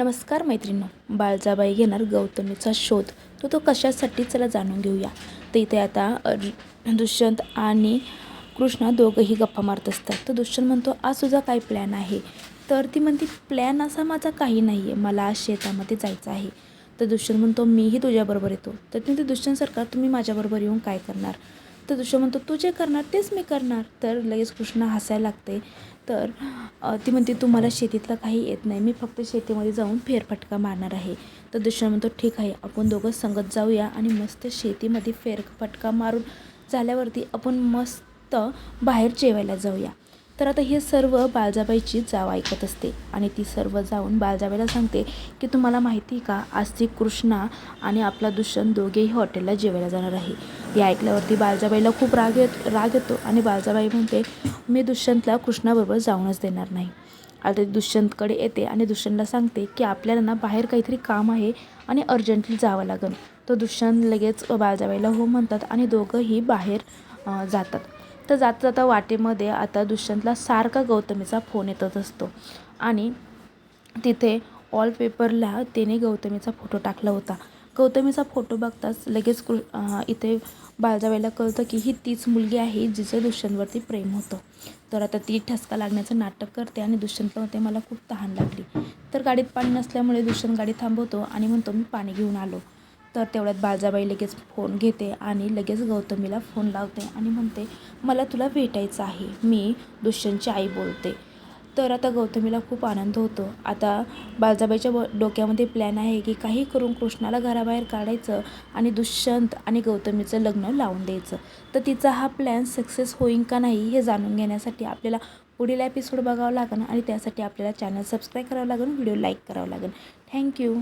नमस्कार मैत्रिणी बाळजाबाई घेणार गौतमीचा शोध. तो तो कशासाठी चला जाणून घेऊया. तर इथे आता दुष्यंत आणि कृष्णा दोघंही गप्पा मारत असतात. तर दुष्यंत म्हणतो आज तुझा काय प्लॅन आहे? तर ती म्हणते प्लॅन असा माझा काही नाही आहे मला आज शेतामध्ये जायचं आहे. तर दुष्यंत म्हणतो मीही तुझ्याबरोबर येतो. तर ती दुष्यंत सरकार तुम्ही माझ्याबरोबर येऊन काय करणार? तर दुसरं म्हणतो तू जे करणार तेच मी करणार. तर लगेच कृष्णा हसायला लागते. तर ती म्हणते तू मला शेतीतलं काही येत नाही. मी फक्त शेतीमध्ये जाऊन फेरफटका मारणार आहे. तर दुसरं म्हणतो ठीक आहे आपण दोघं संगत जाऊया आणि मस्त शेतीमध्ये फेरफटका मारून झाल्यावरती आपण मस्त बाहेर जेवायला जाऊया. तर आता हे सर्व बाळजाबाईची जाव ऐकत असते आणि ती सर्व जाऊन बाळजाबाईला सांगते की तुम्हाला माहिती आहे का आज ती कृष्णा आणि आपला दुष्यंत दोघेही हॉटेलला जेवायला जाणार आहे. हे ऐकल्यावरती बाळजाबाईला खूप राग येत राग येतो आणि बाळजाबाई म्हणते मी दुष्यंतला कृष्णाबरोबर जाऊनच देणार नाही. आता ती दुष्यंतकडे येते आणि दुष्यंतला सांगते की आपल्याला ना बाहेर काहीतरी काम आहे आणि अर्जंटली जावं लागेल. तर दुष्यंत लगेच बाळजाबाईला हो म्हणतात आणि दोघंही बाहेर जातात. तर जाता जाता वाटेमध्ये आता दुष्यंतला सारखा गौतमीचा फोन येतच असतो. आणि तिथे वॉलपेपरला त्याने गौतमीचा फोटो टाकला होता. गौतमीचा फोटो बघताच लगेच कृ इथे बाळजाबाईला कळतं की ही तीच मुलगी आहे जिचं दुष्यंतवरती प्रेम होतं. तर आता ती ठसका लागण्याचं नाटक करते आणि दुष्यंत म्हणते मला खूप तहान लागली. तर गाडीत पाणी नसल्यामुळे दुष्यंत गाडी थांबवतो आणि म्हणतो मी पाणी घेऊन आलो. तर तेवढ्यात बाळजाबाई लगेच फोन घेते आणि लगेच गौतमीला फोन लावते आणि म्हणते मला तुला भेटायचं आहे. मी दुष्यंतची आई बोलते. तर आता गौतमीला खूप आनंद होतो. आता बाळजाबाईच्या ब- डोक्यामध्ये प्लॅन आहे की काही करून कृष्णाला घराबाहेर काढायचं आणि दुष्यंत आणि गौतमीचं लग्न लावून द्यायचं. तर तिचा हा प्लॅन सक्सेस होईल का नाही हे जाणून घेण्यासाठी आपल्याला पुढील एपिसोड बघावं लागेल आणि त्यासाठी आपल्याला चॅनल सबस्क्राईब करावं लागेल व्हिडिओ लाईक करावं लागेल. थँक्यू